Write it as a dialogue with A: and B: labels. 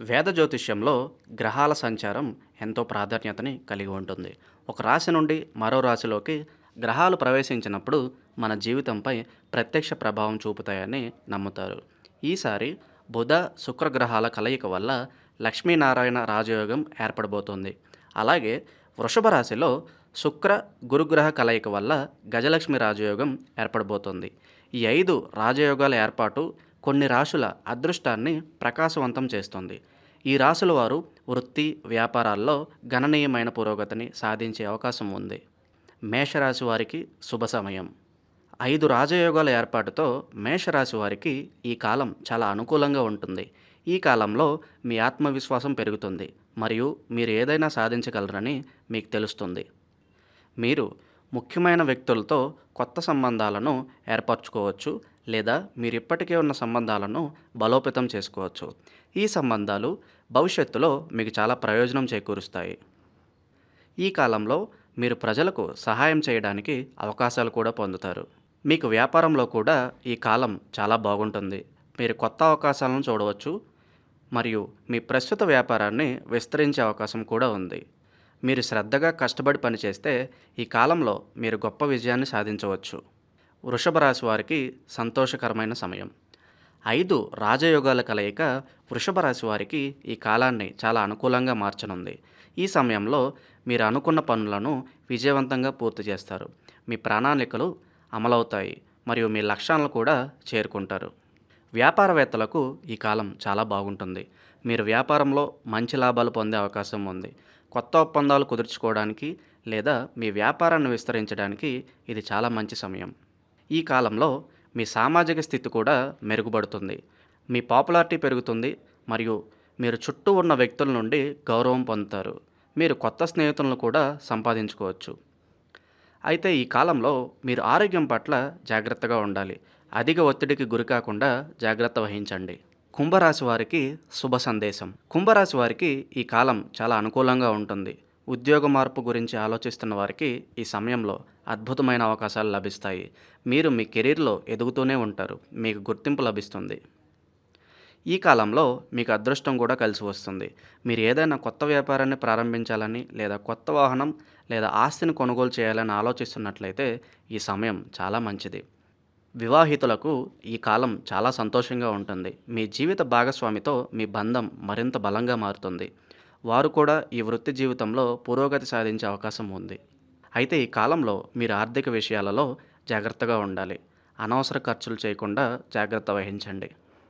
A: వేద జ్యోతిష్యంలో గ్రహాల సంచారం ఎంతో ప్రాధాన్యతని కలిగి ఉంటుంది. ఒక రాశి నుండి మరో రాశిలోకి గ్రహాలు ప్రవేశించినప్పుడు మన జీవితంపై ప్రత్యక్ష ప్రభావం చూపుతాయని నమ్ముతారు. ఈసారి బుధ శుక్ర గ్రహాల కలయిక వల్ల లక్ష్మీనారాయణ రాజయోగం ఏర్పడబోతోంది. అలాగే వృషభ రాశిలో శుక్ర గురుగ్రహ కలయిక వల్ల గజలక్ష్మి రాజయోగం ఏర్పడబోతోంది. ఈ ఐదు రాజయోగాల ఏర్పాటు కొన్ని రాశుల అదృష్టాన్ని ప్రకాశవంతం చేస్తుంది. ఈ రాశుల వారు వృత్తి వ్యాపారాల్లో గణనీయమైన పురోగతిని సాధించే అవకాశం ఉంది. మేషరాశి వారికి శుభ సమయం. ఐదు రాజయోగాల ఏర్పాటుతో మేషరాశి వారికి ఈ కాలం చాలా అనుకూలంగా ఉంటుంది. ఈ కాలంలో మీ ఆత్మవిశ్వాసం పెరుగుతుంది మరియు మీరు ఏదైనా సాధించగలరని మీకు తెలుస్తుంది. మీరు ముఖ్యమైన వ్యక్తులతో కొత్త సంబంధాలను ఏర్పరచుకోవచ్చు లేదా మీరు ఇప్పటికే ఉన్న సంబంధాలను బలోపేతం చేసుకోవచ్చు. ఈ సంబంధాలు భవిష్యత్తులో మీకు చాలా ప్రయోజనం చేకూరుస్తాయి. ఈ కాలంలో మీరు ప్రజలకు సహాయం చేయడానికి అవకాశాలు కూడా పొందుతారు. మీకు వ్యాపారంలో కూడా ఈ కాలం చాలా బాగుంటుంది. మీరు కొత్త అవకాశాలను చూడవచ్చు మరియు మీ ప్రస్తుత వ్యాపారాన్ని విస్తరించే అవకాశం కూడా ఉంది. మీరు శ్రద్ధగా కష్టపడి పనిచేస్తే ఈ కాలంలో మీరు గొప్ప విజయాన్ని సాధించవచ్చు. వృషభ రాశి వారికి సంతోషకరమైన సమయం. ఐదు రాజయోగాల కలయిక వృషభ రాశి వారికి ఈ కాలాన్ని చాలా అనుకూలంగా మార్చనుంది. ఈ సమయంలో మీరు అనుకున్న పనులను విజయవంతంగా పూర్తి చేస్తారు. మీ ప్రణాళికలు అమలవుతాయి మరియు మీ లక్ష్యాలను కూడా చేరుకుంటారు. వ్యాపారవేత్తలకు ఈ కాలం చాలా బాగుంటుంది. మీరు వ్యాపారంలో మంచి లాభాలు పొందే అవకాశం ఉంది. కొత్త ఒప్పందాలు కుదుర్చుకోవడానికి లేదా మీ వ్యాపారాన్ని విస్తరించడానికి ఇది చాలా మంచి సమయం. ఈ కాలంలో మీ సామాజిక స్థితి కూడా మెరుగుపడుతుంది. మీ పాపులారిటీ పెరుగుతుంది మరియు మీరు చుట్టూ ఉన్న వ్యక్తుల నుండి గౌరవం పొందుతారు. మీరు కొత్త స్నేహితులను కూడా సంపాదించుకోవచ్చు. అయితే ఈ కాలంలో మీరు ఆరోగ్యం పట్ల జాగ్రత్తగా ఉండాలి. అధిక ఒత్తిడికి గురి కాకుండా జాగ్రత్త వహించండి. కుంభరాశి వారికి శుభ సందేశం. కుంభరాశి వారికి ఈ కాలం చాలా అనుకూలంగా ఉంటుంది. ఉద్యోగ మార్పు గురించి ఆలోచిస్తున్న వారికి ఈ సమయంలో అద్భుతమైన అవకాశాలు లభిస్తాయి. మీరు మీ కెరీర్లో ఎదుగుతూనే ఉంటారు. మీకు గుర్తింపు లభిస్తుంది. ఈ కాలంలో మీకు అదృష్టం కూడా కలిసి వస్తుంది. మీరు ఏదైనా కొత్త వ్యాపారాన్ని ప్రారంభించాలని లేదా కొత్త వాహనం లేదా ఆస్తిని కొనుగోలు చేయాలని ఆలోచిస్తున్నట్లయితే ఈ సమయం చాలా మంచిది. వివాహితులకు ఈ కాలం చాలా సంతోషంగా ఉంటుంది. మీ జీవిత భాగస్వామితో మీ బంధం మరింత బలంగా మారుతుంది. వారు కూడా ఈ వృత్తి జీవితంలో పురోగతి సాధించే అవకాశం ఉంది. అయితే ఈ కాలంలో మీరు ఆర్థిక విషయాలలో జాగ్రత్తగా ఉండాలి. అనవసర ఖర్చులు చేయకుండా జాగ్రత్త వహించండి.